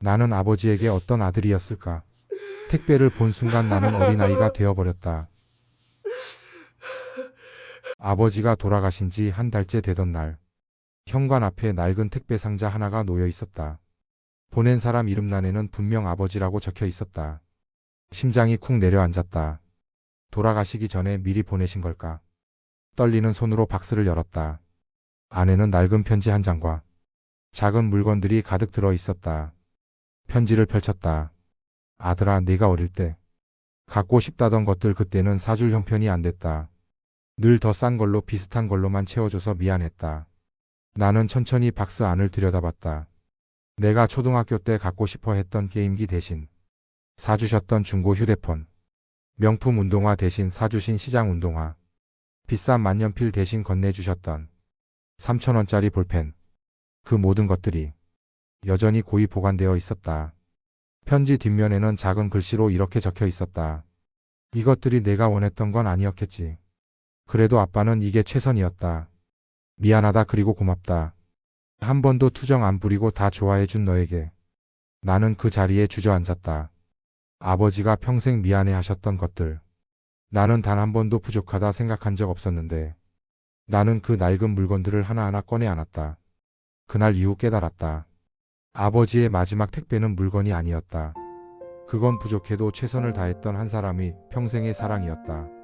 나는 아버지에게 어떤 아들이었을까? 택배를 본 순간 나는 어린아이가 되어버렸다. 아버지가 돌아가신 지 한 달째 되던 날, 현관 앞에 낡은 택배 상자 하나가 놓여 있었다. 보낸 사람 이름란에는 분명 아버지라고 적혀 있었다. 심장이 쿵 내려앉았다. 돌아가시기 전에 미리 보내신 걸까? 떨리는 손으로 박스를 열었다. 안에는 낡은 편지 한 장과 작은 물건들이 가득 들어 있었다. 편지를 펼쳤다. 아들아, 네가 어릴 때 갖고 싶다던 것들 그때는 사줄 형편이 안 됐다. 늘 더 싼 걸로 비슷한 걸로만 채워줘서 미안했다. 나는 천천히 박스 안을 들여다봤다. 내가 초등학교 때 갖고 싶어 했던 게임기 대신 사주셨던 중고 휴대폰, 명품 운동화 대신 사주신 시장 운동화, 비싼 만년필 대신 건네주셨던 3천원짜리 볼펜, 그 모든 것들이 여전히 고이 보관되어 있었다. 편지 뒷면에는 작은 글씨로 이렇게 적혀 있었다. 이것들이 내가 원했던 건 아니었겠지. 그래도 아빠는 이게 최선이었다. 미안하다 그리고 고맙다. 한 번도 투정 안 부리고 다 좋아해준 너에게. 나는 그 자리에 주저앉았다. 아버지가 평생 미안해 하셨던 것들. 나는 단 한 번도 부족하다 생각한 적 없었는데. 나는 그 낡은 물건들을 하나하나 꺼내 안았다. 그날 이후 깨달았다. 아버지의 마지막 택배는 물건이 아니었다. 그건 부족해도 최선을 다했던 한 사람이 평생의 사랑이었다.